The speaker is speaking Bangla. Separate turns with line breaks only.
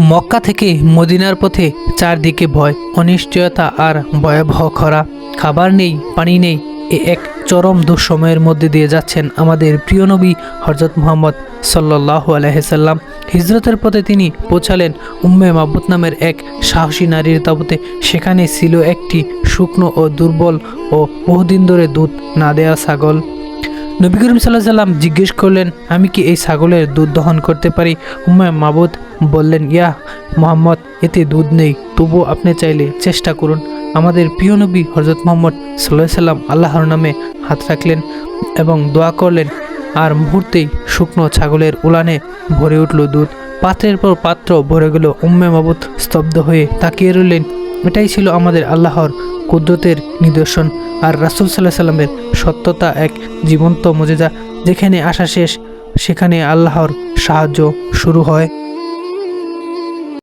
মক্কা থেকে মদিনার পথে চারদিকে ভয়, অনিশ্চয়তা আর ভয়াবহ খরা। খাবার নেই, পানি নেই, এ এক চরম দুঃসময়ের মধ্যে দিয়ে যাচ্ছেন আমাদের প্রিয় নবী হজরত মোহাম্মদ সাল্লাহ আলহিসাল্লাম হিজরতের পথে তিনি পৌঁছালেন উম্মে মাবুত নামের এক সাহসী নারীর তাবুতে। সেখানে ছিল একটি শুকনো ও দুর্বল ও বহুদিন ধরে দুধ না দেয়া ছাগল। নবী করিম সাল্লাহ সাল্লাম জিজ্ঞেস করলেন, আমি কি এই ছাগলের দুধ দহন করতে পারি? উম্মে মাবুদ বললেন ইয়া মোহাম্মদ, এতে দুধ নেই, তবুও আপনি চাইলে চেষ্টা করুন। আমাদের প্রিয় নবী হজরত মোহাম্মদ সাল্লাহ সাল্লাম আল্লাহর নামে হাত রাখলেন এবং দোয়া করলেন, আর মুহূর্তেই শুকনো ছাগলের উলানে ভরে উঠল দুধ। পাত্রের পর পাত্র ভরে গেল, উম্মে মাবুদ স্তব্ধ হয়ে তাকিয়ে রইলেন। এটাই ছিল আমাদের আল্লাহর কুদরতের নিদর্শন। আর রাসুল সাল্লাহ সাল্লামের সত্যতা এক জীবন্ত মজেজা। যেখানে আসা শেষ, সেখানে আল্লাহর সাহায্য শুরু হয়।